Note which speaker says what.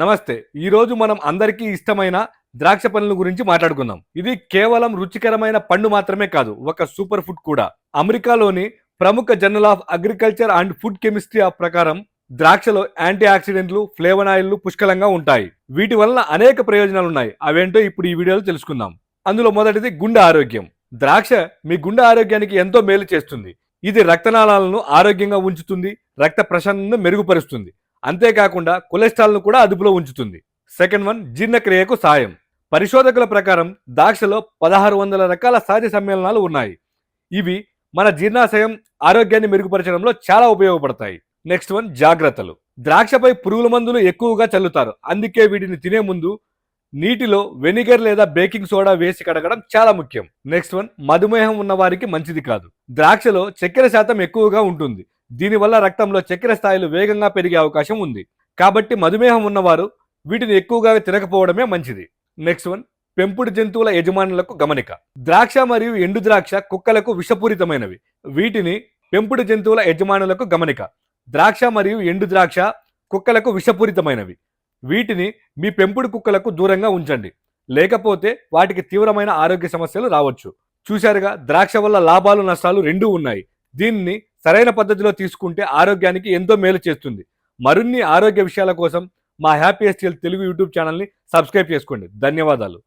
Speaker 1: నమస్తే ఈరోజు మనం అందరికీ ఇష్టమైన ద్రాక్ష పండ్ల గురించి మాట్లాడుకుందాం. ఇది కేవలం రుచికరమైన పండు మాత్రమే కాదు ఒక సూపర్ ఫుడ్ కూడా. అమెరికాలోని ప్రముఖ journal of agriculture and food chemistry ప్రకారం ద్రాక్షలో యాంటీ ఆక్సిడెంట్లు ఫ్లేవనాయిల్లు పుష్కలంగా ఉంటాయి. వీటి వలన అనేక ప్రయోజనాలు ఉన్నాయి అవేంటో ఇప్పుడు ఈ వీడియోలో తెలుసుకుందాం. అందులో మొదటిది గుండె ఆరోగ్యం. ద్రాక్ష మీ గుండె ఆరోగ్యానికి ఎంతో మేలు చేస్తుంది. ఇది రక్తనాళాలను ఆరోగ్యంగా ఉంచుతుంది రక్త ప్రసరణను మెరుగుపరుస్తుంది. అంతేకాకుండా కొలెస్ట్రాల్ను కూడా అదుపులో ఉంచుతుంది. సెకండ్ వన్ జీర్ణక్రియకు సాయం. పరిశోధకుల ప్రకారం ద్రాక్షలో పదహారు వందల రకాల సహజ సమ్మేళనాలు ఉన్నాయి. ఇవి మన జీర్ణాశయం ఆరోగ్యాన్ని మెరుగుపరచడంలో చాలా ఉపయోగపడతాయి. నెక్స్ట్ వన్ జాగ్రత్తలు. ద్రాక్షపై పురుగుల మందులు ఎక్కువగా చల్లుతారు. అందుకే వీటిని తినే ముందు నీటిలో వెనిగర్ లేదా బేకింగ్ సోడా వేసి కడగడం చాలా ముఖ్యం. నెక్స్ట్ వన్ మధుమేహం ఉన్న వారికి మంచిది కాదు. ద్రాక్షలో చక్కెర శాతం ఎక్కువగా ఉంటుంది. దీనివల్ల రక్తంలో చక్కెర స్థాయిలు వేగంగా పెరిగే అవకాశం ఉంది. కాబట్టి మధుమేహం ఉన్నవారు వీటిని ఎక్కువగా తినకపోవడమే మంచిది. నెక్స్ట్ వన్ పెంపుడు జంతువుల యజమానులకు గమనిక. ద్రాక్ష మరియు ఎండు ద్రాక్ష కుక్కలకు విషపూరితమైనవి. వీటిని పెంపుడు జంతువుల యజమానులకు గమనిక. ద్రాక్ష మరియు ఎండు ద్రాక్ష కుక్కలకు విషపూరితమైనవి. వీటిని మీ పెంపుడు కుక్కలకు దూరంగా ఉంచండి. లేకపోతే వాటికి తీవ్రమైన ఆరోగ్య సమస్యలు రావచ్చు. చూశారుగా ద్రాక్ష వల్ల లాభాలు నష్టాలు రెండూ ఉన్నాయి. దీన్ని సరైన పద్ధతిలో తీసుకుంటే ఆరోగ్యానికి ఎంతో మేలు చేస్తుంది. మరిన్ని ఆరోగ్య విషయాల కోసం మా హ్యాపీ ఎస్టీఎల్ తెలుగు యూట్యూబ్ ఛానల్ని సబ్స్క్రైబ్ చేసుకోండి. ధన్యవాదాలు.